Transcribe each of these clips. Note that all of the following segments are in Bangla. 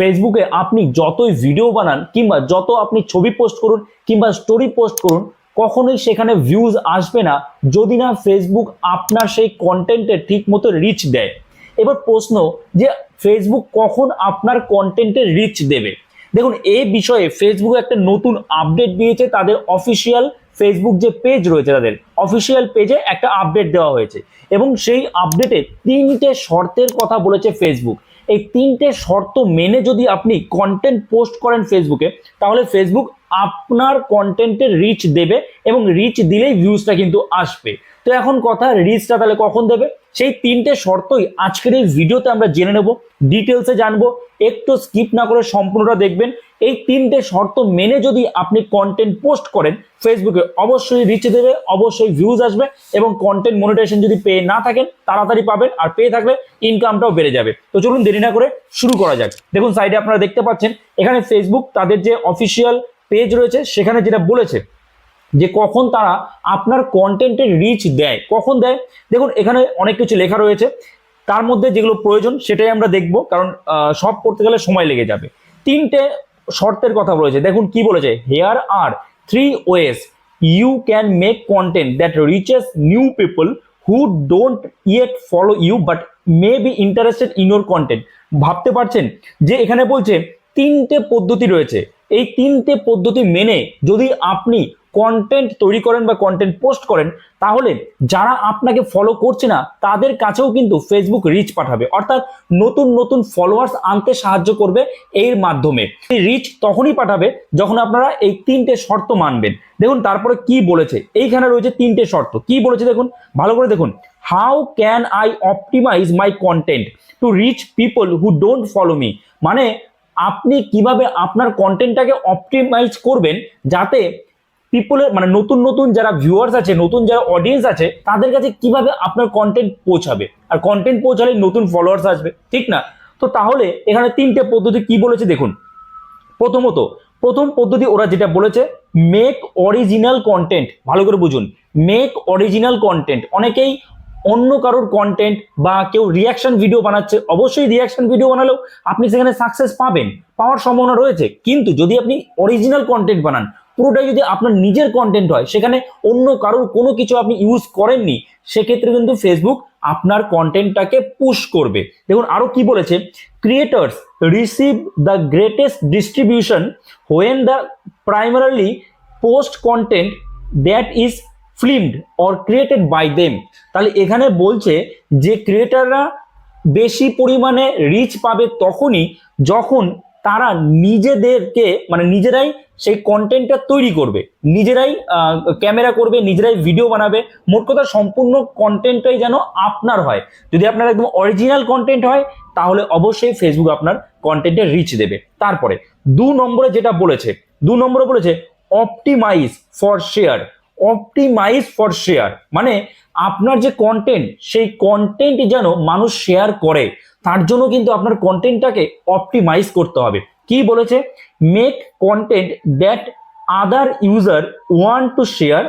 ফেসবুকে আপনি যতই ভিডিও বানান কিংবা যত আপনি ছবি পোস্ট করুন কিংবা স্টোরি পোস্ট করুন, কখনোই সেখানে ভিউজ আসবে না যদি না ফেসবুক আপনার সেই কন্টেন্টে ঠিক মতো রিচ দেয়। এবার প্রশ্ন যে ফেসবুক কখন আপনার কন্টেন্টে রিচ দেবে? দেখুন এই বিষয়ে ফেসবুক একটা নতুন আপডেট দিয়েছে তাদের অফিসিয়াল ফেসবুক যে পেজ রয়েছে তাদের অফিসিয়াল পেজে একটা আপডেট দেওয়া হয়েছে। এবং সেই আপডেটে তিনটে শর্তের কথা বলেছে ফেসবুক এই তিনটে শর্ত মেনে যদি আপনি কন্টেন্ট পোস্ট করেন ফেসবুকে তাহলে ফেসবুক আপনার কন্টেন্টের রিচ দেবে এবং রিচ দিলেই ভিউজটা কিন্তু আসবে। তো এখন কথা রিচটা তাহলে কখন দেবে? সেই তিনটে শর্তই আজকের এই ভিডিওতে আমরা জেনে নেব ডিটেলসে জানব। একটু স্কিপ না করে সম্পূর্ণটা দেখবেন। এই তিনটে শর্ত মেনে যদি আপনি কন্টেন্ট পোস্ট করেন ফেসবুকে অবশ্যই রিচ দেবে, অবশ্যই ভিউজ আসবে এবং কন্টেন্ট মনিটাইজেশন যদি পেয়ে না থাকেন, তাড়াতাড়ি পাবেন আর পেয়ে থাকলে ইনকামটাও বেড়ে যাবে। তো চলুন দেরি না করে শুরু করা যাক। দেখুন সাইডে আপনারা দেখতে পাচ্ছেন, এখানে ফেসবুক তাদের যে অফিসিয়াল পেজ রয়েছে, সেখানে যেটা বলেছে যে কখন তারা আপনার কন্টেন্টের রিচ দেয়। কখন দেয়? দেখুন, এখানে অনেক কিছু লেখা রয়েছে। তার মধ্যে যেগুলো প্রয়োজন, সেটাই আমরা দেখব, কারণ সব করতে গেলে সময় লেগে যাবে। তিনটে শর্তের কথা বলেছে দেখুন, কি বলেছে? Here are three ways you can make content that reaches new people who don't yet follow you but may be interested in your content ভাবতে পারছেন? যে এখানে বলছে, তিনটে পদ্ধতি রয়েছে। এই তিনটে পদ্ধতি মেনে যদি আপনি কন্টেন্ট তৈরি করেন বা কন্টেন্ট পোস্ট করেন, তাহলে যারা আপনাকে ফলো করছে না, তাদের কাছেও কিন্তু ফেসবুক রিচ পাঠাবে। অর্থাৎ নতুন নতুন ফলোয়ার্স আনতে সাহায্য করবে এর মাধ্যমে। রিচ তখনই পাঠাবে যখন আপনারা এই তিনটে শর্ত মানবেন। দেখুন, তারপরে কি বলেছে? এইখানে রয়েছে তিনটে শর্ত। কি বলেছে দেখুন? ভালো করে দেখুন। How can I optimize my content to reach people who don't follow me মানে আপনি কীভাবে আপনার কন্টেন্টটাকে অপটিমাইজ করবেন যাতে পিপলের মানে নতুন নতুন যারা ভিউয়ার্স আছে, নতুন যারা অডিয়েন্স আছে, তাদের কাছে কীভাবে আপনার কন্টেন্ট পৌঁছাবে? আর কন্টেন্ট পৌঁছালে নতুন ফলোয়ার্স আসবে, ঠিক না? তো তাহলে এখানে তিনটে পদ্ধতি কি বলেছে দেখুন। প্রথমত, প্রথম পদ্ধতি ওরা যেটা বলেছে মেক অরিজিনাল কন্টেন্ট ভালো করে বুঝুন মেক অরিজিনাল কন্টেন্ট অনেকেই অন্য কারোর কন্টেন্ট বা কেউ রিয়াকশন ভিডিও বানাচ্ছে, অবশ্যই রিয়াকশন ভিডিও বানালেও আপনি সেখানে সাকসেস পাবেন, পাওয়ার সম্ভাবনা রয়েছে। কিন্তু যদি আপনি অরিজিনাল কন্টেন্ট বানান, পুরোটাই যদি আপনার নিজের কন্টেন্ট হয়, সেখানে অন্য কারোর কোনো কিছু আপনি ইউজ করেননি, সেক্ষেত্রে কিন্তু ফেসবুক আপনার কন্টেন্টটাকে পুশ করবে। দেখুন আরও কি বলেছে? Creators receive the greatest distribution when the primarily post content that is filmed or created by them তাহলে এখানে বলছে যে ক্রিয়েটাররা বেশি পরিমাণে রিচ পাবে তখনই যখন তারা নিজেদেরকে মানে নিজেরাই সেই কন্টেন্টটা তৈরি করবে। নিজেরাই ক্যামেরা করবে, নিজেরাই ভিডিও বানাবে। মোট কথা সম্পূর্ণ কন্টেন্টটাই যেন আপনার হয়। যদি আপনার একদম অরিজিনাল কন্টেন্ট হয়, তাহলে অবশ্যই ফেসবুক আপনার কন্টেন্টে রিচ দেবে। তারপরে, দু নম্বরে যেটা বলেছে, দু নম্বরে বলেছে optimize for share optimize for share মানে আপনার যে কন্টেন্ট সেই কন্টেন্ট যেন মানুষ শেয়ার করে, তার জন্য কিন্তু আপনার কন্টেন্টটাকে অপটিমাইজ করতে হবে। কি বলেছে? Make content that other user want to share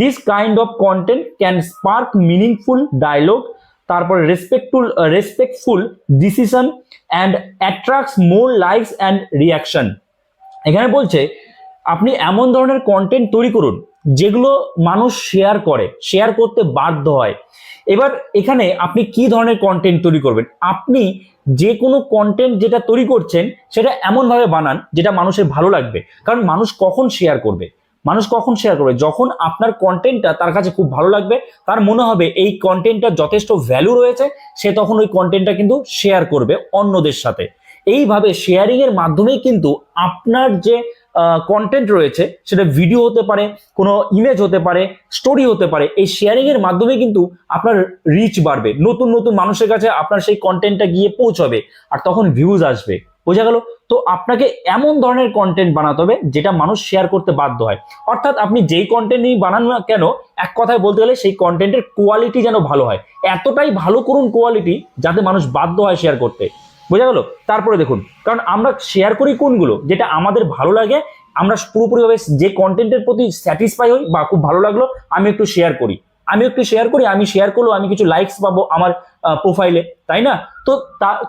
this kind of content can spark meaningful dialogue তারপরে respectful respectful decision and attracts more likes and reaction এখানে বলছে, আপনি এমন ধরনের কন্টেন্ট তৈরি করুন যেগুলো মানুষ শেয়ার করে শেয়ার করতে বাধ্য হয়। এবার এখানে আপনি কি ধরনের কন্টেন্ট তৈরি করবেন? আপনি যে কোনো কন্টেন্ট যেটা তৈরি করছেন, সেটা এমনভাবে বানান যেটা মানুষের ভালো লাগবে। কারণ মানুষ কখন শেয়ার করবে? মানুষ কখন শেয়ার করবে? যখন আপনার কন্টেন্টটা তার কাছে খুব ভালো লাগবে, তার মনে হবে এই কন্টেন্টটা যথেষ্ট ভ্যালু রয়েছে, সে তখন ওই কন্টেন্টটা কিন্তু শেয়ার করবে অন্যদের সাথে। এইভাবে শেয়ারিং এর মাধ্যমেই কিন্তু আপনার যে কন্টেন্ট রয়েছে, সেটা ভিডিও হতে পারে, কোনো ইমেজ হতে পারে স্টোরি হতে পারে, এই শেয়ারিং এর মাধ্যমে কিন্তু আপনার রিচ বাড়বে। নতুন নতুন মানুষের কাছে আপনার সেই কন্টেন্টটা গিয়ে পৌঁছবে, আর তখন ভিউজ আসবে। বোঝা গেল? তো আপনাকে এমন ধরনের কন্টেন্ট বানাতে হবে, যেটা মানুষ শেয়ার করতে বাধ্য হয়। অর্থাৎ আপনি যেই কন্টেন্ট নিয়ে বানান না কেন, এক কথায় বলতে গেলে সেই কন্টেন্টের কোয়ালিটি যেন ভালো হয়। এতটাই ভালো করুন কোয়ালিটি যাতে মানুষ বাধ্য হয় শেয়ার করতে। বোঝা গেল? তারপরে দেখুন, কারণ আমরা শেয়ার করি কোনগুলো? যেটা আমাদের ভালো লাগে, আমরা পুরোপুরিভাবে যে কন্টেন্টের প্রতি স্যাটিসফাই হই বা খুব ভালো লাগল, আমি একটু শেয়ার করি। আমি একটু শেয়ার করি, আমি শেয়ার করলেও আমি কিছু লাইকস পাবো আমার প্রোফাইলে তাই না? তো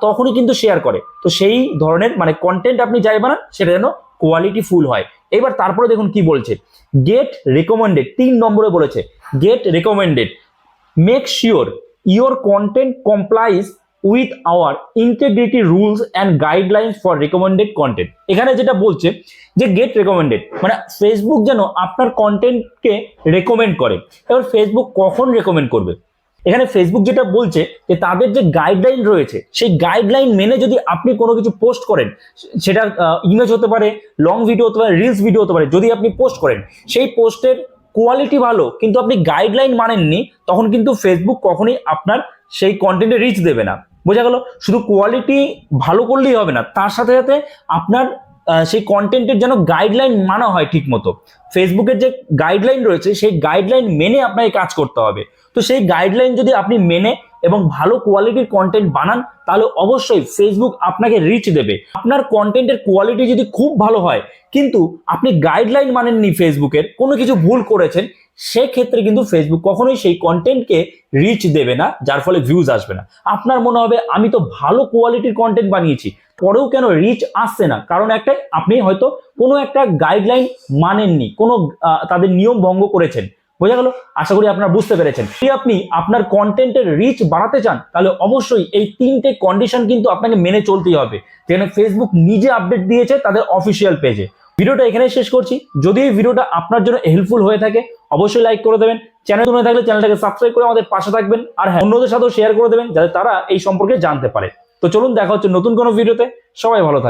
তখনই কিন্তু শেয়ার করে। তো সেই ধরনের মানে কন্টেন্ট আপনি যাই বানান, সেটা যেন কোয়ালিটি ফুল হয়। এবার তারপরে দেখুন কি বলছে। গেট রেকমেন্ডেড তিন নম্বরে বলেছে। Get recommended make sure your content complies with our integrity rules and guidelines for recommended content এখানে যেটা বলছে যে গেট রেকমেন্ডেড মানে ফেসবুক যেন আপনার কন্টেন্টকে রেকমেন্ড করে। এবার ফেসবুক কখন রেকমেন্ড করবে? এখানে ফেসবুক যেটা বলছে যে তাদের যে গাইডলাইন রয়েছে, সেই গাইডলাইন মেনে যদি আপনি কোনো কিছু পোস্ট করেন সেটা ইমেজ হতে পারে লং ভিডিও হতে পারে রিলস ভিডিও হতে পারে, যদি আপনি পোস্ট করেন, সেই পোস্টের কোয়ালিটি ভালো, কিন্তু আপনি গাইডলাইন মানেননি, তখন কিন্তু ফেসবুক কখনোই আপনার সেই কন্টেন্টে রিচ দেবে না। বোঝা গেল, শুধু কোয়ালিটি ভালো করলেই হবে না, তার সাথে সাথে আপনার সেই কন্টেন্টের যেন গাইডলাইন মানা হয় ঠিক মতো ফেসবুকের যে গাইডলাইন রয়েছে, সেই গাইডলাইন মেনে আপনাকে কাজ করতে হবে। তো সেই গাইডলাইন যদি আপনি মেনে এবং ভালো কোয়ালিটির কন্টেন্ট বানান, তাহলে অবশ্যই ফেসবুক আপনাকে রিচ দেবে। আপনার কন্টেন্টের কোয়ালিটি যদি খুব ভালো হয়, কিন্তু আপনি গাইডলাইন মানেননি ফেসবুকের কোনো কিছু ভুল করেছেন সেক্ষেত্রে কিন্তু ফেসবুক কখনোই সেই কন্টেন্টকে রিচ দেবে না, যার ফলে ভিউজ আসবে না। আপনার মনে হবে, আমি তো ভালো কোয়ালিটির কন্টেন্ট বানিয়েছি। পরেও কেন রিচ আসছে না? কারণ একটাই, আপনি হয়তো কোনো একটা গাইডলাইন মানেননি, কোনো তাদের নিয়ম ভঙ্গ করেছেন। বোঝা গেল? আশা করি আপনারা বুঝতে পেরেছেন। যদি আপনি আপনার কন্টেন্টের রিচ বাড়াতে চান, তাহলে অবশ্যই এই তিনটে কন্ডিশন কিন্তু আপনাকে মেনে চলতেই হবে। যেখানে ফেসবুক নিজে আপডেট দিয়েছে, তাদের অফিসিয়াল পেজে ভিডিওটা এখানে শেষ করছি। যদি এই ভিডিওটা আপনার জন্য হেল্পফুল হয়ে থাকে, অবশ্যই লাইক করে দেবেন। চ্যানেল তুলে থাকলে চ্যানেলটাকে সাবস্ক্রাইব করে আমাদের পাশে থাকবেন। আর হ্যাঁ অন্যদের সাথেও শেয়ার করে দেবেন, যাতে তারা এই সম্পর্কে জানতে পারে। তো চলুন, দেখা হচ্ছে নতুন কোনো ভিডিওতে। সবাই ভালো থাকবে